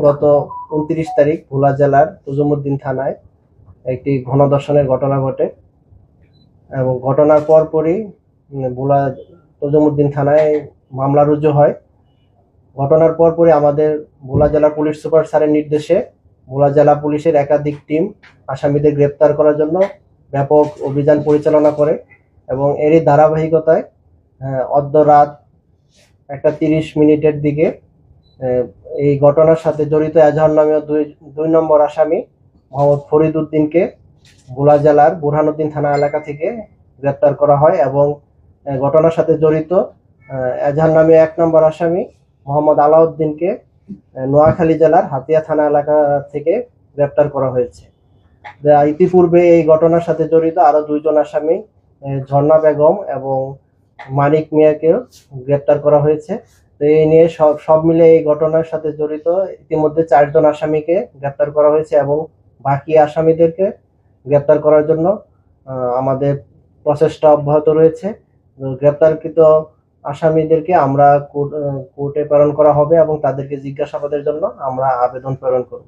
গত উনত্রিশ তারিখ ভোলা জেলার তুজুমুদ্দিন থানায় একটি ঘনদর্শনের ঘটনা ঘটে এবং ঘটনার পরপরই ভোলা তুজুমুদ্দিন থানায় মামলা রুজু হয়। ঘটনার পরপরই আমাদের ভোলা জেলা পুলিশ সুপার স্যারের নির্দেশে ভোলা জেলা পুলিশের একাধিক টিম আসামিদের গ্রেপ্তার করার জন্য ব্যাপক অভিযান পরিচালনা করে এবং এরই ধারাবাহিকতায় অদ্য রাত একটা তিরিশ মিনিটের দিকে এই ঘটনার সাথে জড়িত এজাহার নামীয় দুই দুই নম্বর আসামি মোহাম্মদ ফরিদ উদ্দিনকে ভোলা জেলার বুরহানুদ্দিন থানা এলাকা থেকে গ্রেপ্তার করা হয় এবং ঘটনার সাথে জড়িত এজাহার নামীয় এক নম্বর আসামি মোহাম্মদ আলাউদ্দিনকে নোয়াখালী জেলার হাতিয়া থানা এলাকা থেকে গ্রেপ্তার করা হয়েছে। ইতিপূর্বে এই ঘটনার সাথে জড়িত আরও দুইজন আসামি ঝর্ণা বেগম এবং মানিক মিয়াকেও গ্রেপ্তার করা হয়েছে। তো এই নিয়ে সব সব মিলে এই ঘটনার সাথে জড়িত। ইতিমধ্যে চারজন আসামিকে গ্রেপ্তার করা হয়েছে এবং বাকি আসামিদেরকে গ্রেপ্তার করার জন্য আমাদের প্রচেষ্টা অব্যাহত রয়েছে। গ্রেপ্তারকৃত আসামিদেরকে আমরা কোর্ট- কোর্টে প্রেরণ করা হবে এবং তাদেরকে জিজ্ঞাসাবাদের জন্য আমরা আবেদন প্রেরণ করব।